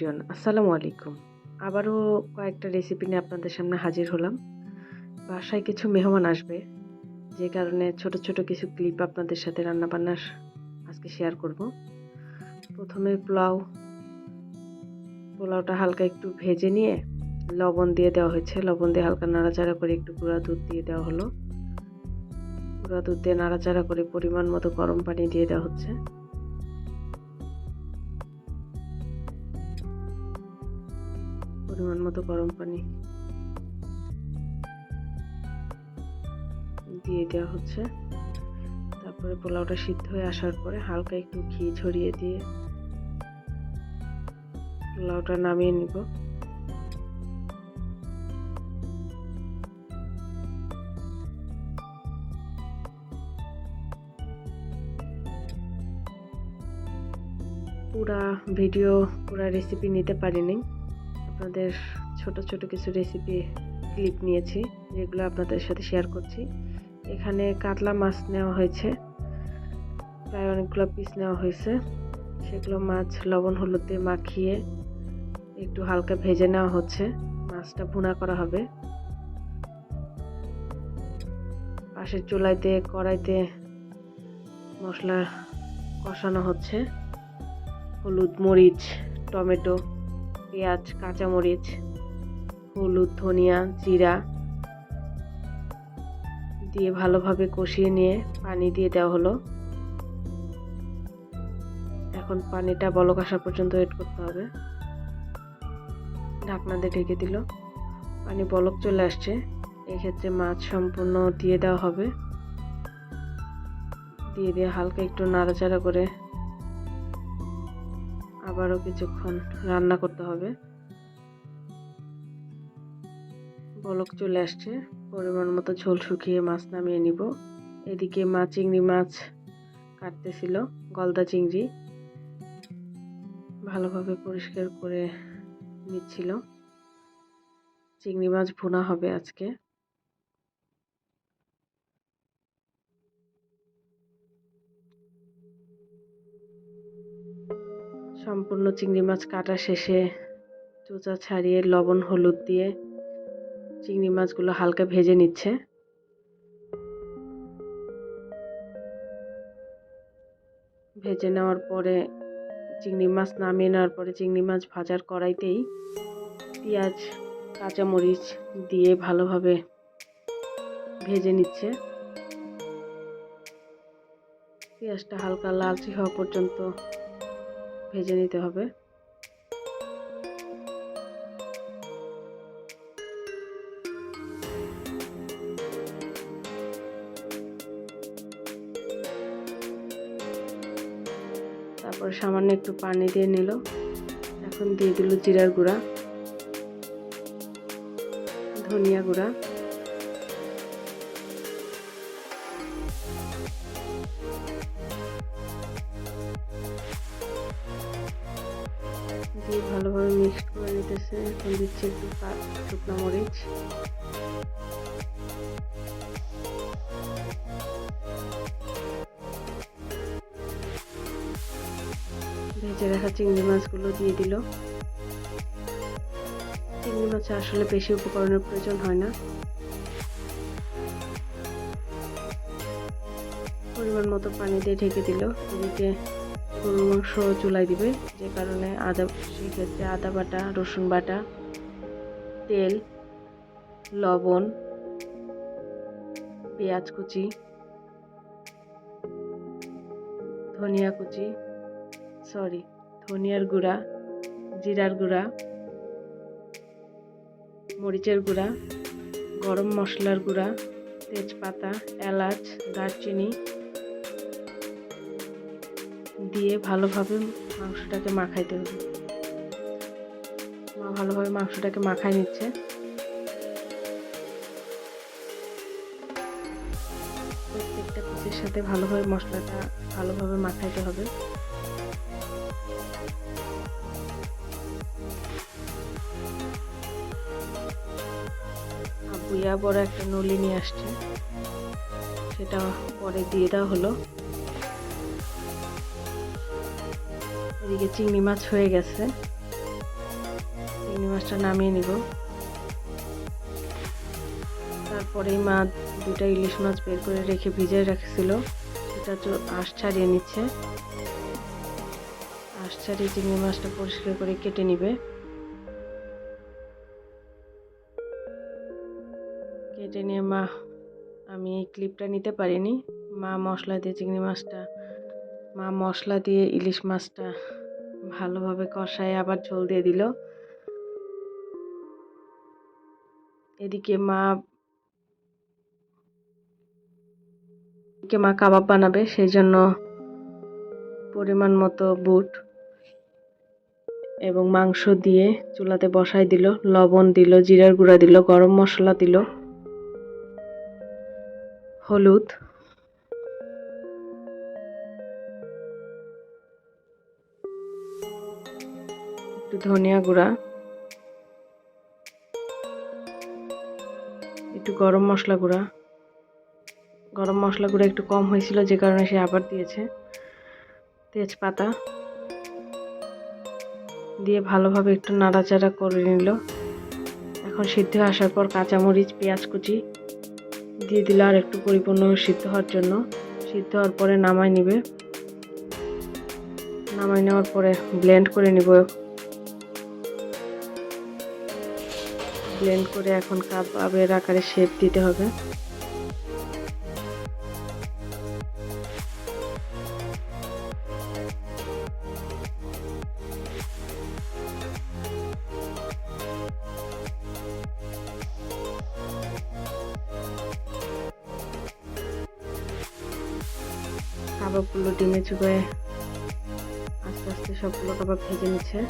Everyone আসসালামু আলাইকুম। আবারও কয়েকটা রেসিপি নিয়ে আপনাদের সামনে হাজির হলাম। বাসায় কিছু মেহমান আসবে, যে কারণে ছোট ছোট কিছু ক্লিপ আপনাদের সাথে রান্নাবান্নার আজকে শেয়ার করব। প্রথমে পোলাও, পোলাওটা হালকা একটু ভেজে নিয়ে লবণ দিয়ে দেওয়া হয়েছে। লবণ দিয়ে হালকা নাড়াচাড়া করে একটু গুঁড়া দুধ দিয়ে দেওয়া হলো। গুঁড়া দুধ দিয়ে নাড়াচাড়া করে পরিমাণ মতো গরম পানি দিয়ে দেওয়া হচ্ছে। পরিমাণ মতো গরম পানি দিয়ে দেওয়া হচ্ছে। তারপরে পোলাওটা সিদ্ধ হয়ে আসার পরে হালকা একটু ঘি ছড়িয়ে দিয়ে পোলাওটা নামিয়ে নিব। পুরা ভিডিও, পুরা রেসিপি নিতে পারিনি। আপনাদের ছোট ছোট কিছু রেসিপি ক্লিপ নিয়েছি, যেগুলো আপনাদের সাথে শেয়ার করছি। এখানে কাতলা মাছ নেওয়া হয়েছে, প্রায় অনেকগুলো পিস নেওয়া হয়েছে। সেগুলো মাছ লবণ হলুদ দিয়ে মাখিয়ে একটু হালকা ভেজে নেওয়া হচ্ছে। মাছটা ভুনা করা হবে। পাশের চুলাইতে, কড়াইতে মশলা কষানো হচ্ছে। হলুদ, মরিচ, টমেটো পেঁয়াজ, কাঁচামরিচ, হলুদ, ধনিয়া, জিরা দিয়ে ভালোভাবে কষিয়ে নিয়ে পানি দিয়ে দেওয়া হলো। এখন পানিটা বলক আসা পর্যন্ত ওয়েট করতে হবে। ঢাকনা দিয়ে ঢেকে দিল। পানি বলক চলে আসছে। এক্ষেত্রে মাছ সম্পূর্ণ দিয়ে দেওয়া হবে। দিয়ে দিয়ে হালকা একটু নাড়াচাড়া করে আবারও কিছুক্ষণ রান্না করতে হবে। বলক চলে আসছে। পরিমাণ মতো ঝোল শুকিয়ে মাছ নামিয়ে নিব। এদিকে মা চিংড়ি মাছ কাটতেছিল, গলদা চিংড়ি ভালোভাবে পরিষ্কার করে নিচ্ছিল। চিংড়ি মাছ ভুনা হবে আজকে। সম্পূর্ণ চিংড়ি মাছ কাটা শেষে চোচা ছাড়িয়ে লবণ, হলুদ দিয়ে চিংড়ি মাছগুলো হালকা ভেজে নিচ্ছে। ভেজে নেওয়ার পরে চিংড়ি মাছ নামিয়ে নেওয়ার পরে চিংড়ি মাছ ভাজার কড়াইতেই পেঁয়াজ, কাঁচামরিচ দিয়ে ভালোভাবে ভেজে নিচ্ছে। পেঁয়াজটা হালকা লালচে হওয়া পর্যন্ত ভেজে নিতে হবে। তারপর সামান্য একটু পানি দিয়ে নিল। এখন দিয়ে দিল জিরার গুঁড়া, ধনিয়া গুঁড়া। দিয়ে ভালোভাবে মিক্সড করে নিতেছে। এখন দিচ্ছে একটু শুকনো মরিচ। ভেজে রাখা চিংড়ি মাছগুলো দিয়ে দিল। চিংড়ি মাছে আসলে বেশি উপকরণের প্রয়োজন হয় না। পরিমাণ মতো পানি দিয়ে ঢেকে দিল। এদিকে মাংস চুলাই দিবে, যে কারণে আদা সেক্ষেত্রে আদা বাটা, রসুন বাটা, তেল, লবণ, পেঁয়াজ কুচি, ধনিয়া কুচি সরি ধনিয়ার গুঁড়া, জিরার গুঁড়া, মরিচের গুঁড়া, গরম মশলার গুঁড়া, তেজপাতা, এলাচ, দারচিনি দিয়ে ভালোভাবে মাংসটাকে মাখাইতে হবে। মা ভালোভাবে মাংসটাকে মাখাই নিচ্ছে। প্রত্যেকটা পিসের সাথে ভালোভাবে মশলাটা ভালোভাবে মাখাইতে হবে। আবুইয়া বড় একটা নলি নিয়ে আসছে। সেটা পরে দিয়ে দেওয়া হলো। এদিকে চিংড়ি মাছ হয়ে গেছে। চিংড়ি মাছটা নামিয়ে নিব। তারপরেই মা দুটা ইলিশ মাছ বের করে রেখে ভিজিয়ে রাখছিল। সেটা তো আঁশ ছাড়িয়ে নিচ্ছে। আঁশ ছাড়িয়ে চিংড়ি মাছটা পরিষ্কার করে কেটে নিবে। কেটে নিয়ে মা, আমি এই ক্লিপটা নিতে পারিনি। মা মশলা দিয়ে চিংড়ি মাছটা, মা মশলা দিয়ে ইলিশ মাছটা ভালোভাবে কষায় আবার ঝোল দিয়ে দিল। এদিকে মা এদিকে মা কাবাব বানাবে সেই জন্য পরিমাণ মতো বুট এবং মাংস দিয়ে চুলাতে বসাই দিল, লবণ দিল, জিরার গুঁড়া দিল, গরম মশলা দিল, হলুদ একটু ধনিয়া গুঁড়া, একটু গরম মশলা গুঁড়া। গরম মশলা গুঁড়া একটু কম হয়েছিল যে কারণে সে আবার দিয়েছে। তেজপাতা দিয়ে ভালোভাবে একটু নাড়াচাড়া করে নিল। এখন সিদ্ধ আসার পর কাঁচামরিচ, পেঁয়াজ কুচি দিয়ে দিল আর একটু পরিপূর্ণ সিদ্ধ হওয়ার জন্য। সিদ্ধ হওয়ার পরে নামাই নিবে। নামাই নেওয়ার পরে ব্লেন্ড করে নিব। ব্লেন্ড করে এখন কাবাবের আকারে শেপ দিতে হবে। কাবাবগুলো ডিমে চুপে আস্তে আস্তে সবগুলো কাবাব ভেজে নিচ্ছে।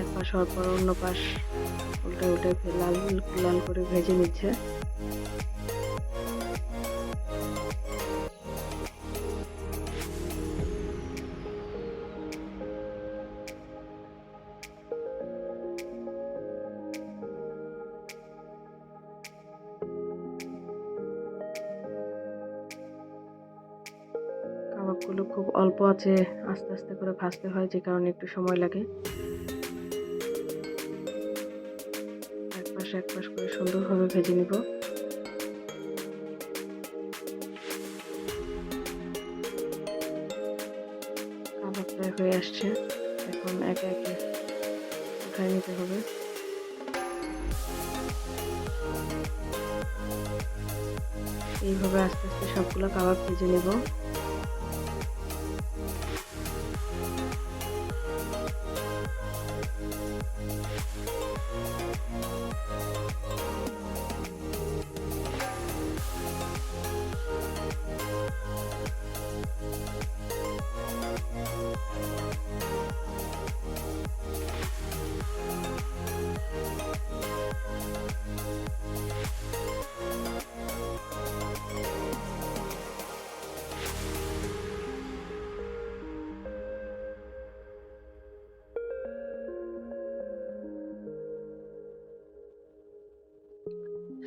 এক পাশ হওয়ার পর অন্য পাশ উল্টে উল্টে লাল লাল করে ভেজে নিচ্ছে। কাবাবগুলো খুব অল্প আছে, আস্তে আস্তে করে ভাজতে হয় যে কারণে একটু সময় লাগে। এক পাশ করে সুন্দরভাবে ভেজে নিব। কাবাব প্রায় হয়ে আসছে। এখন একে একে উঠায় নিতে হবে। এইভাবে আস্তে আস্তে সবগুলো কাবাব ভেজে নেব।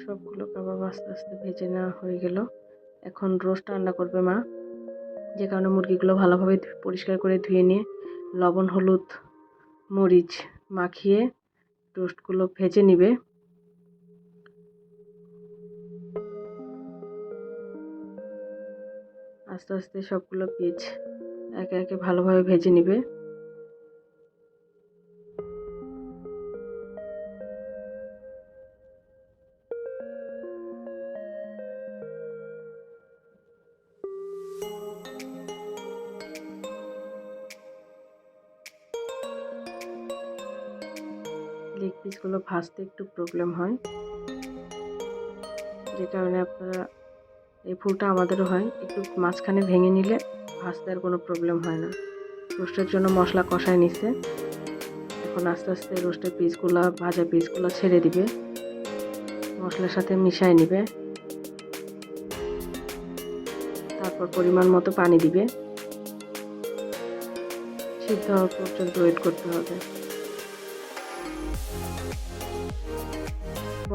সবগুলো কাবাব আস্তে আস্তে ভেজে নেওয়া হয়ে গেল। এখন রোস্ট রান্না করবে মা। যে কারণে মুরগিগুলো ভালোভাবে পরিষ্কার করে ধুয়ে নিয়ে লবণ, হলুদ, মরিচ মাখিয়ে রোস্টগুলো ভেজে নিবে। আস্তে আস্তে সবগুলো পিস একে একে ভালোভাবে ভেজে নিবে। লেগ পিসগুলো ভাজতে একটু প্রবলেম হয়। যে কারণে আপনারা এই ফুলটা আমাদেরও হয়, একটু মাঝখানে ভেঙে নিলে ভাজতে আর কোনো প্রবলেম হয় না। রোস্টের জন্য মশলা কষায় নিচ্ছে এখন আস্তে আস্তে রোস্টের পিসগুলো ভাজা পিসগুলো ছেড়ে দিবে। মশলার সাথে মিশায় নিবে। তারপর পরিমাণ মতো পানি দিবে। সিদ্ধ হওয়া পর্যন্ত ওয়েট করতে হবে।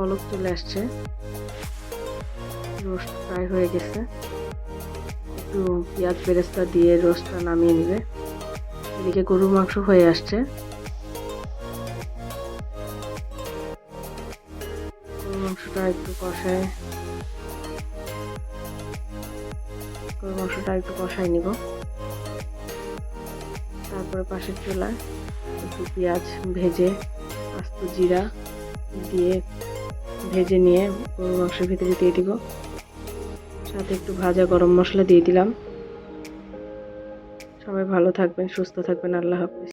বলক চলে আসছে। রোস্ট ফ্রাই হয়ে গেছে। একটু পেঁয়াজ বেরেস্তা দিয়ে রোস্টটা নামিয়ে নেবে। এদিকে গরুর মাংস হয়ে আসছে। গরুর মাংসটা একটু কষায় গরুর মাংসটা একটু কষায় নিব। তারপরে পাশের চুলায় একটু পেঁয়াজ ভেজে, আস্ত জিরা দিয়ে ভেজে নিয়ে গরুর মাংসের ভিতরে দিয়ে দিব। সাথে একটু ভাজা গরম মশলা দিয়ে দিলাম। সবাই ভালো থাকবেন, সুস্থ থাকবেন, আল্লাহ হাফিজ।